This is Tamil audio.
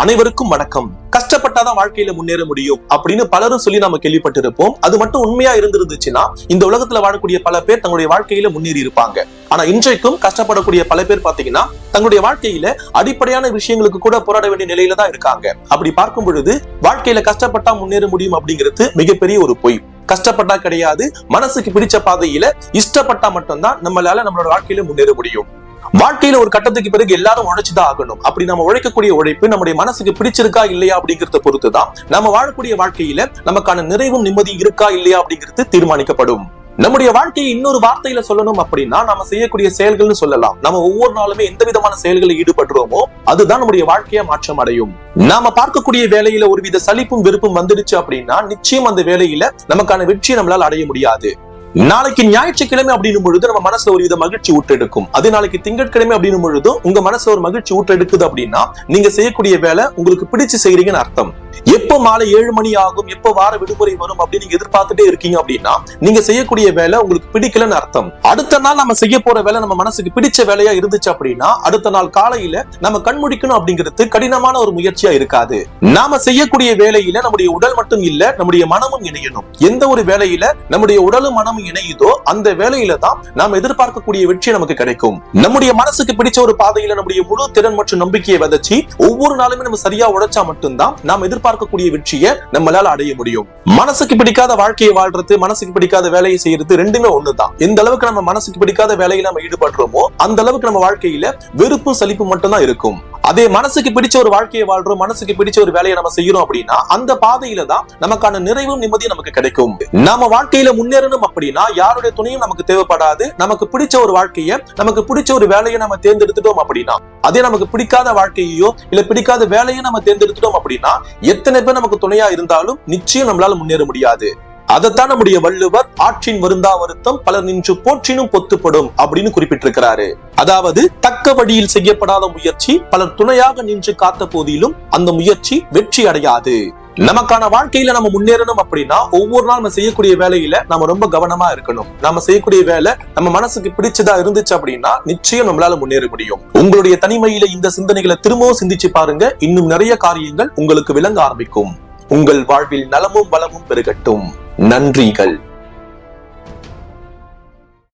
அனைவருக்கும் வணக்கம். கஷ்டப்பட்டாதான் வாழ்க்கையில முன்னேற முடியும் அப்படின்னு பலரும் சொல்லி நாம கேள்விப்பட்டிருப்போம். அது மட்டும் உண்மையா இருந்திருந்துச்சுன்னா இந்த உலகத்துல வாழக்கூடிய பல பேர் தங்களுடைய வாழ்க்கையில முன்னேறி இருப்பாங்க. ஆனா இன்றைக்கும் கஷ்டப்படக்கூடிய பல பேர் பாத்தீங்கன்னா தங்களுடைய வாழ்க்கையில அடிப்படையான விஷயங்களுக்கு கூட போராட வேண்டிய நிலையில தான் இருக்காங்க. அப்படி பார்க்கும் பொழுது வாழ்க்கையில கஷ்டப்பட்டா முன்னேற முடியும் அப்படிங்கிறது மிகப்பெரிய ஒரு பொய். கஷ்டப்பட்டா கிடையாது மனசுக்கு பிடிச்ச பாதையில இஷ்டப்பட்டா மட்டும்தான் நம்மளால நம்மளோட வாழ்க்கையில முன்னேற முடியும். வாழ்க்கையில ஒரு கட்டத்துக்கு பிறகு எல்லாரும் உழைச்சுதான் ஆகணும். அப்படி நம்ம உழைக்கக்கூடிய உழைப்பு நம்முடைய மனசுக்கு பிடிச்சிருக்கா இல்லையா அப்படிங்கறத பொறுத்து தான் நம்ம வாழக்கூடிய வாழ்க்கையில நமக்கான நிறைவும் நிம்மதி இருக்கா இல்லையா அப்படிங்கிறது தீர்மானிக்கப்படும். நம்முடைய வாழ்க்கையை இன்னொரு வார்த்தையில சொல்லணும் அப்படின்னா நம்ம செய்யக்கூடிய செயல்கள்னு சொல்லலாம். நம்ம ஒவ்வொரு நாளுமே எந்த விதமான செயல்களில் ஈடுபடுறோமோ அதுதான் நம்முடைய வாழ்க்கையை மாற்றம் அடையும். நாம பார்க்கக்கூடிய வேலையில ஒருவித சலிப்பும் வெறுப்பும் வந்துடுச்சு அப்படின்னா நிச்சயம் அந்த வேலையில நமக்கான வெற்றியை நம்மளால அடைய முடியாது. நாளைக்கு ஞாயிற்றுக்கிழமை அப்படின்னும் பொழுது நம்ம மனசுல ஒரு வித மகிழ்ச்சி ஊற்றெடுக்கும் அதே நாளைக்கு திங்கட்கிழமை அப்படின்னும் பொழுதும் உங்க மனசுல ஒரு மகிழ்ச்சி ஊற்றெடுக்குது அப்படின்னா நீங்க செய்யக்கூடிய வேலை உங்களுக்கு பிடிச்சு செய்யறீங்கன்னு அர்த்தம். எப்போ மாலை ஏழு மணி ஆகும்? எப்போ வார விடுமுறை வரும் அப்படின்னு நீங்க எதிர்பார்த்துட்டே இருக்கீங்க அப்படின்னா நீங்க செய்யக்கூடிய வேலை உங்களுக்கு பிடிக்கலன்னு அர்த்தம். அடுத்த நாள் நம்ம செய்ய போற வேலை நம்ம மனசுக்கு பிடிச்ச வேலையா இருந்துச்சு அப்படின்னா அடுத்த நாள் காலையில நம்ம கண்முடிக்கணும் அப்படிங்கிறது கடினமான ஒரு முயற்சியா இருக்காது. நாம செய்யக்கூடிய வேலையில நம்முடைய உடல் மட்டும் இல்ல நம்முடைய மனமும் இணையணும். எந்த ஒரு வேலையில நம்முடைய உடலும் மனமும் இணையுதோ அந்த வேலையில தான் நாம் எதிர்பார்க்கக்கூடிய வெற்றி நமக்கு கிடைக்கும். நம்முடைய மனசுக்கு பிடிச்ச ஒரு பாதையில நம்முடைய முழு திறன் மற்றும் நம்பிக்கையை விதைச்சு ஒவ்வொரு நாளுமே நம்ம சரியா உழைச்சா மட்டும்தான் நாம் எதிர் எதிர்பார்க்கக்கூடிய வெற்றியை நம்மளால அடைய முடியும். மனசுக்கு பிடிக்காத வாழ்க்கையை வாழ்றது மனசுக்கு பிடிக்காத வேலையை செய்யறது ரெண்டுமே ஒண்ணுதான். எந்த அளவுக்கு நம்ம மனசுக்கு பிடிக்காத வேலையில நம்ம ஈடுபடுறோமோ அந்த அளவுக்கு நம்ம வாழ்க்கையில வெறுப்பும் சலிப்பு மட்டும்தான் இருக்கும். அதே மனசுக்கு பிடிச்ச ஒரு வாழ்க்கையை வாழ்றோம் மனசுக்கு பிடிச்ச ஒரு வேலையை நம்ம செய்யறோம் அப்படின்னா அந்த பாதையில தான் நமக்கான நிறைவும் நிம்மதியும் நமக்கு கிடைக்கும். நம்ம வாழ்க்கையில முன்னேறணும் அப்படின்னா யாருடைய துணையும் நமக்கு தேவைப்படாது. நமக்கு பிடிச்ச ஒரு வாழ்க்கையை நமக்கு பிடிச்ச ஒரு வேலையை நம்ம தேர்ந்தெடுத்துட்டோம் அப்படின்னா அதே நமக்கு பிடிக்காத வாழ்க்கையோ இல்ல பிடிக்காத வேலையோ நம்ம தேர்ந்தெடுத்துட்டோம் அப்படின்னா எத்தனை பேர் நமக்கு துணையா இருந்தாலும் நிச்சயம் நம்மளால முன்னேற முடியாது. அதைத்தான் நம்முடைய வள்ளுவர் ஆற்றின் வருந்தா வருத்தம் பலர் நின்று போற்றினும் பொத்துப்படும் அப்படின்னு குறிப்பிட்டிருக்கிறாரு. அதாவது தக்க வழியில் செய்யப்படாத முயற்சி பலர் துணையாக நின்று காத்த போதிலும் அந்த முயற்சி வெற்றி அடையாது. நமக்கான வாழ்க்கையில நம்ம முன்னேறணும் அப்படின்னா ஒவ்வொரு நாள் நம்ம செய்யக்கூடிய வேலையில நம்ம ரொம்ப கவனமா இருக்கணும். நம்ம செய்யக்கூடிய வேலை நம்ம மனசுக்கு பிடிச்சதா இருந்துச்சு அப்படின்னா நிச்சயம் நம்மளால முன்னேற முடியும். உங்களுடைய தனிமையில இந்த சிந்தனைகளை திரும்பவும் சிந்திச்சு பாருங்க. இன்னும் நிறைய காரியங்கள் உங்களுக்கு விளங்க ஆரம்பிக்கும். உங்கள் வாழ்வில் நலமும் வளமும் பெருகட்டும். நன்றிகள்.